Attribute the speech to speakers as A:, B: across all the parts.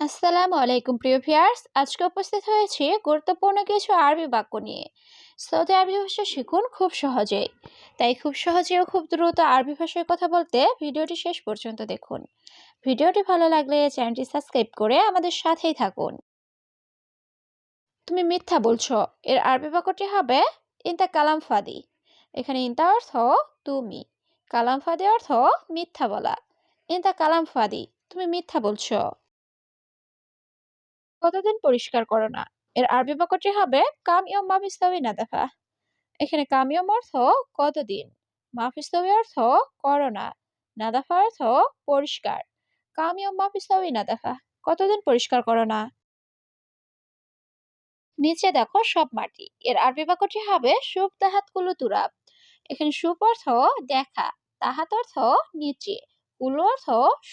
A: আসসালামু আলাইকুম, প্রিয় ভিউয়ার্স। আজকে উপস্থিত হয়েছি গুরুত্বপূর্ণ কিছু আরবি বাক্য নিয়ে। সৌদি আরবি ভাষা শিখুন খুব সহজেই। তাই খুব সহজে ও খুব দ্রুত আরবি ভাষায় কথা বলতে ভিডিওটি শেষ পর্যন্ত দেখুন। ভিডিওটি ভালো লাগলে চ্যানেলটি সাবস্ক্রাইব করে আমাদের সাথেই থাকুন। তুমি মিথ্যা বলছো। এর আরবি বাক্যটি হবে, ইনতা কালাম ফাদি। এখানে ইনতা অর্থ, তুমি। কালাম ফাদি অর্থ, মিথ্যা বলা। ইনতা কালাম ফাদি, তুমি মিথ্যা বলছো। কতদিন পরিষ্কার করো না? এর আরবি বাক্যটি হবে, কাম ইয়ম না নাদাফা এখানে কাম ইয়ম অর্থ কতদিন? মাফিস্তাবি অর্থ করো না। নাদাফা অর্থ পরিষ্কার। কাম ইয়ম না নাদাফা কতদিন পরিষ্কার করো না? নিচে দেখো সব মাটি। এর আরবি বাক্যটি হবে, সুপ তাহাত কুলু তুরাব। এখানে সুপ অর্থ দেখা, তাহাত অর্থ নিচে, কুলু অর্থ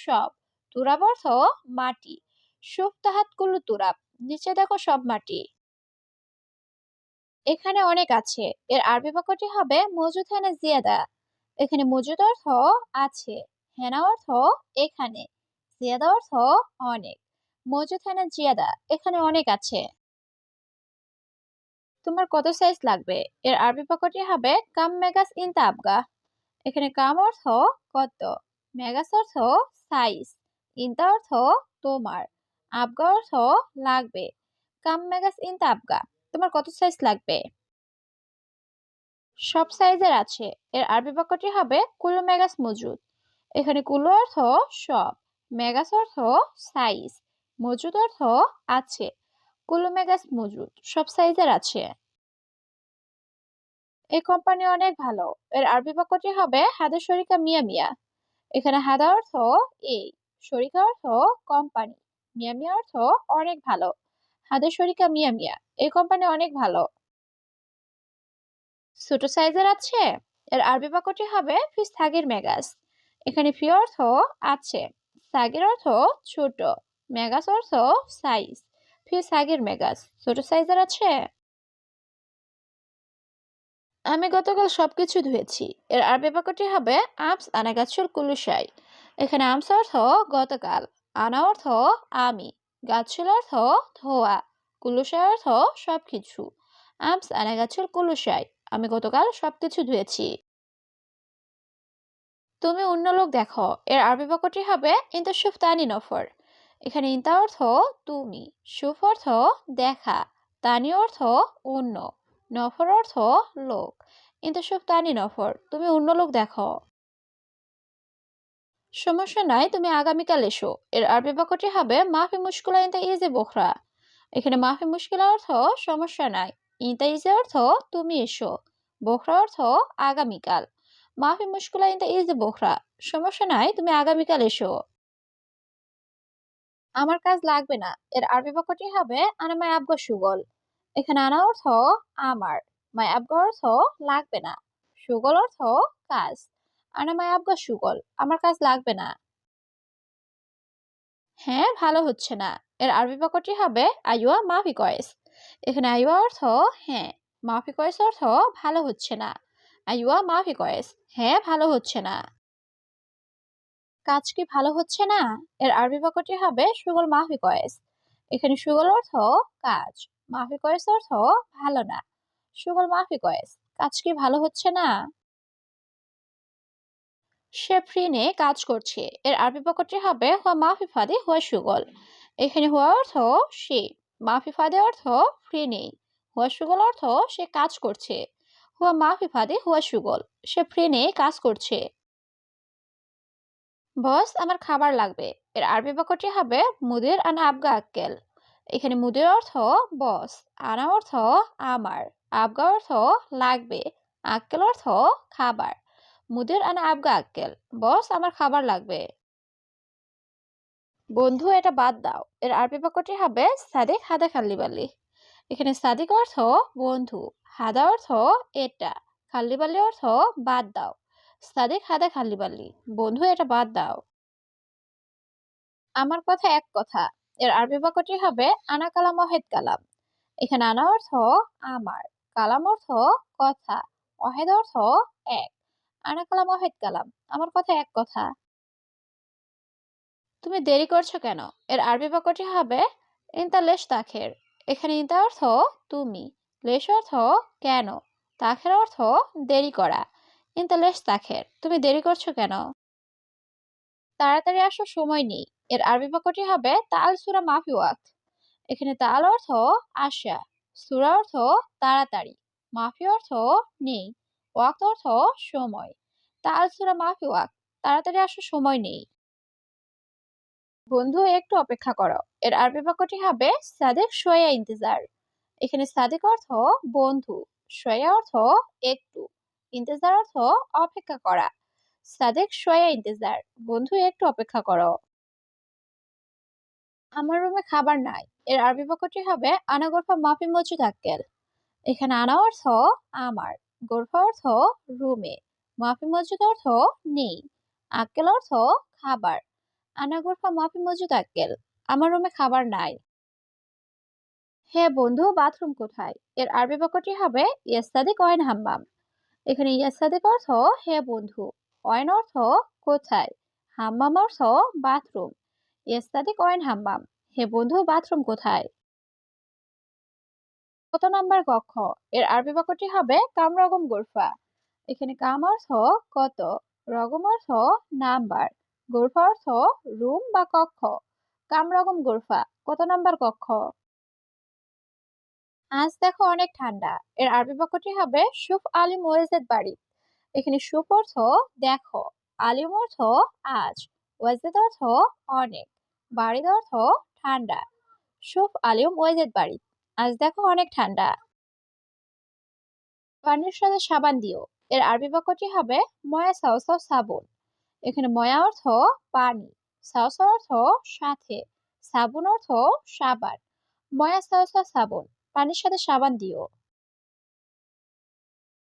A: সব, তুরাব অর্থ মাটি। সুপ তাহাত কুলু তুরাব, নিচে দেখো সব মাটি। এখানে অনেক আছে, এর আরবি বাক্যটি হবে মজুদ হেনা জিয়াদা। এখানে মজুদ অর্থ আছে হেনা অর্থ এখানে, জিয়াদা অর্থ অনেক, মজুদ হেনা জিয়াদা, এখানে অনেক আছে। তোমার কত সাইজ লাগবে? এর আরবি বাক্যটি হবে কাম মেগাস ইন তাবগা এখানে কাম অর্থ কত, মেগাস অর্থ সাইজ ইনতা অর্থ তোমার। আবগা অর্থ লাগবে। কাম মেগাস ইন তাবগা তোমার কত সাইজ লাগবে? সব সাইজের আছে, এর আরবি বাক্যটি হবে কুলু মেগাস মজুদ। এখানে কুলু অর্থ সব মেগাস অর্থ সাইজ, মজুদ অর্থ আছে, কুলু মেগাস মজুদ, সব সাইজের আছে। এই কোম্পানি অনেক ভালো, এর আরবি বাক্যটি হবে হাদা শরিকা মিয়া মিয়া। এখানে হাদা অর্থ এই, শরিকা অর্থ কোম্পানি। মিয়া মিয়া অর্থ অনেক ভালো। হাদা শরিকা মিয়া মিয়া, এই কোম্পানি অনেক ভালো। ছোট সাইজের আছে, এর আরবি বাক্যটি হবে ফিস থাগির মেগাস। এখানে ফি অর্থ আছে সাগির অর্থ ছোট, মেগাস অর্থ সাইজ ফি সাগির মেগাস। ছোট সাইজের আছে। আমি গতকাল সবকিছু ধুয়েছি, এর আরবি বাক্যটি হবে, আমস আনাগাছুল কুলুসাই এখানে আমস অর্থ গতকাল। আনা অর্থ আমি গাছুল অর্থ ধোয়া কুলুসাই অর্থ সবকিছু। আমস আনাগাছুল কুলুসাই আমি গতকাল সবকিছু ধুয়েছি। তুমি অন্য লোক দেখো, এর আরবি বাক্যটি হবে ইন্তা সুফ তানি নফর। এখানে ইন্তা অর্থ তুমি, সুফ অর্থ দেখা, তানি অর্থ অন্য, নফর অর্থ লোক। ইন্তা তানি নফর, তুমি অন্য লোক দেখো। সমস্যা নাই, তুমি আগামীকাল এসো। এর আরবি বাক্যটি হবে, মাফি মুশকিলা ইন্তা ইজে বোখরা। এখানে মাফি মুশকিলা অর্থ, সমস্যা নাই। ইন্তা ইজে অর্থ, তুমি এসো। বোখরা অর্থ, আগামীকাল। মাফি মুশকিলা ইন্তা ইজে বোখরা। সমস্যা নাই, তুমি আগামীকাল এসো। আমার কাজ লাগবে না। এর আরবি বাক্যটি হবে, আনা আনামায় আবগা সুগল। এখানে আনা অর্থ, আমার। মায় আবগা অর্থ, লাগবে না। সুগল অর্থ, কাজ। আনামায় আবগা সুগল, আমার কাজ লাগবে না। হ্যাঁ ভালো হচ্ছে না। এর আরবি বাক্যটি হবে আইওয়া মাফি কয়েস। এখানে আইওয়া অর্থ হ্যাঁ মাফি কয়েস অর্থ, ভালো হচ্ছে না। আইওয়া মাফি কয়েস হ্যাঁ ভালো হচ্ছে না। কাজ কি ভালো হচ্ছে না? এর আরবি বাক্যটি হবে, সুগল মাফি কয়েস। এখানে সুগল অর্থ, কাজ। মাফি কয়েস অর্থ, ভালো না। সুগল মাফি কয়েস, কাজ কি ভালো হচ্ছে না? সে ফ্রিনে কাজ করছে। এর আরবি বাক্যটি হবে হুয়া মাফি ফাদে হুয়া সুগল। এখানে হুয়া অর্থ সে, মাফি ফাদে অর্থ ফ্রি নেই। হুয়া সুগল অর্থ সে কাজ করছে। হুয়া মাফি ফাদে হুয়া সুগল, সে ফ্রি নেই, কাজ করছে। বস, আমার খাবার লাগবে। এর আরবি বাক্যটি হবে মুদির আনা আবগা আক্কেল। এখানে মুদির অর্থ বস, আনা অর্থ আমার, আবগা অর্থ লাগবে, আক্কেল অর্থ খাবার। মুদির আনা আবগা আক্কেল। বস, আমার খাবার লাগবে। বন্ধু, এটা বাদ দাও। এর আরবি বাক্যটি হবে সাদিক হাদা খাল্লিবালি এখানে সাদিক অর্থ বন্ধু, হাদা অর্থ এটা খাল্লিবালি অর্থ বাদ দাও। সাদিক হাদা খাল্লিবালি বন্ধু, এটা বাদ দাও। আমার কথা এক কথা, এর আরবি বাক্যটি হবে আনা কালাম অহেদ কালাম। এখানে আনা অর্থ আমার, কালাম অর্থ কথা, অহেদ অর্থ এক। আনা কালাম অহেদ কালাম। আমার কথা এক কথা। তুমি দেরি করছ কেন? এর আরবি বাক্যটি হবে ইনতা লেশ তাখের। এখানে ইনতা অর্থ তুমি। লেশ অর্থ কেন? তাখের অর্থ দেরি করা। ইনতা তাখের। তুমি দেরি করছ কেন? তাড়াতাড়ি আসো সময় নেই। এর আরবি বাক্যটি হবে তাল সুরা মাফি এখানে তাল অর্থ আসা সুরা অর্থ তাড়াতাড়ি। মাফি অর্থ নেই। ওয়াক্ত অর্থ সময়। তাল সুরা মাফি ওয়াক্ত তাড়াতাড়ি আসো সময় নেই। বন্ধু, একটু অপেক্ষা করো। এর আরবি বাক্যটি হবে সাদেক সোয়া ইন্তজার। এখানে সাদেক অর্থ বন্ধু সোয়া অর্থ একটু, ইন্তজার অর্থ অপেক্ষা করা। সাদেক সোয়া ইন্তজার, বন্ধু, একটু অপেক্ষা করো। আমার রুমে খাবার নাই। এর আরবি বাক্যটি হবে আনা গোরফা মাফি মজুদ আক্কেল। এখানে আনা অর্থ আমার। গোরফা অর্থ রুমে মাফি মজুদ অর্থ নেই, আক্কেল অর্থ খাবার। আনা গোরফা মাফি মজুদ আক্কেল, আমার রুমে খাবার নাই। হে বন্ধু, বাথরুম কোথায়? এর আরবি বাক্যটি হবে ইয়াস্তাদিক অয়ন হাম্মাম। এখানে ইয়াস্তাদিক অর্থ হে বন্ধু অয়ন অর্থ কোথায়? হাম্মাম অর্থ বাথরুম। ইয়াস্তাদিক অয়ন হাম্মাম হে বন্ধু, বাথরুম কোথায়? কত নাম্বার কক্ষ? এর আরবি বাক্যটি হবে কাম রগম গোরফা। এখানে কাম অর্থ কত, রগম অর্থ নাম্বার, গোরফা অর্থ রুম বা কক্ষ। কাম রগম গোরফা, কত নাম্বার কক্ষ? আজ দেখো অনেক ঠান্ডা। এর আরবি বাক্যটি হবে সুফ আলিম ওয়েজেদ বাড়ি। এখানে সুফ অর্থ দেখো আলিম অর্থ আজ, ওয়েজেদ অর্থ অনেক বাড়ির অর্থ ঠান্ডা। সুফ আলিম ওয়েজেদ বাড়ি। আজ দেখো অনেক ঠান্ডা। পানির সাথে সাবান দিও। এর আরবি বাক্যটি হবে ময়া সাউসাও সাবুন। এখানে ময়া অর্থ পানি সাউসা অর্থ সাথে, সাবুন অর্থ সাবান। ময়া সাউসা সাবুন, পানির সাথে সাবান দিও।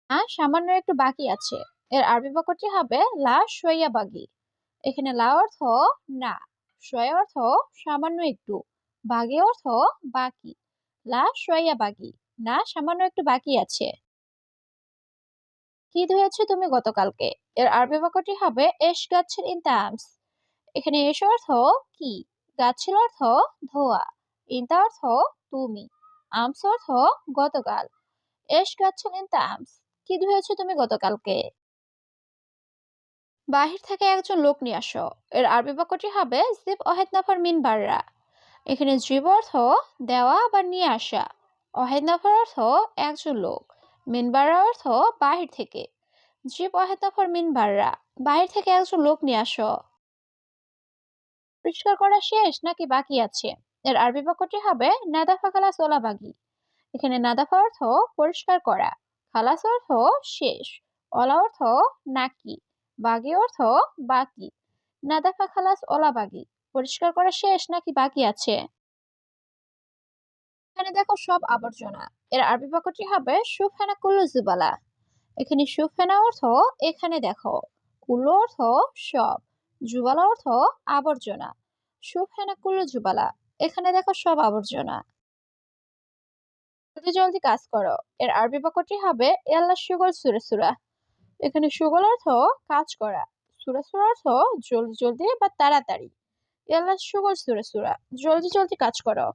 A: আর সামান্য একটু বাকি আছে। এর আরবি বাক্যটি হবে লা সোয়া বাগি। এখানে লা অর্থ না সোয়া অর্থ সামান্য একটু, বাগি অর্থ বাকি। বাগি না, সামান্য একটু বাকি আছে। কি ধুয়েছো তুমি গতকালকে? এর আরবি বাক্যটি হবে গাছের এখানে অর্থ কি? গাছের অর্থ ধোয়া। অর্থ তুমি। আমস অর্থ গতকাল। এস গাছের ইনতামস কি ধুয়েছো তুমি গতকালকে? বাহির থেকে একজন লোক নিয়ে আসো। এর আরবি বাক্যটি হবে জিপ অহেদ নাফার মিন বাররা এখানে জীব অর্থ দেওয়া বা নিয়ে আসা। অহেদ নাফার অর্থ একজন লোক। মিনবাররা অর্থ বাহির থেকে। জীব অহেদ নাফার মিনবাররা। বাহির থেকে একজন লোক নিয়ে আসো। পরিষ্কার করা শেষ নাকি বাকি আছে? এর আরবি বাক্যটি হবে নাদাফা খালাস ওলা বাগি। এখানে নাদাফা অর্থ পরিষ্কার করা। খালাস অর্থ শেষ। অলা অর্থ নাকি। বাগি অর্থ বাকি। নাদাফা খালাস ওলা বাগি। পরিষ্কার করা শেষ নাকি বাকি আছে? এখানে দেখো সব আবর্জনা। এর আরবি বাক্যটি হবে সুফেনা কুল্লু জুবালা। এখানে সুফেনা অর্থ এখানে দেখো। কুল্লু অর্থ সব। জুবালা অর্থ আবর্জনা। সুফেনা কুল্লু জুবালা। এখানে দেখো সব আবর্জনা। জলদি জলদি কাজ করো। এর আরবি বাক্যটি হবে ইয়াল্লা সুগল সুরে সুরা। এখানে সুগল অর্থ কাজ করা। সুরা সুরা অর্থ জলদি জলদি বা তাড়াতাড়ি। ইয়াল্লা সুগল সুরে সুরা জলদি জলদি কাজ করো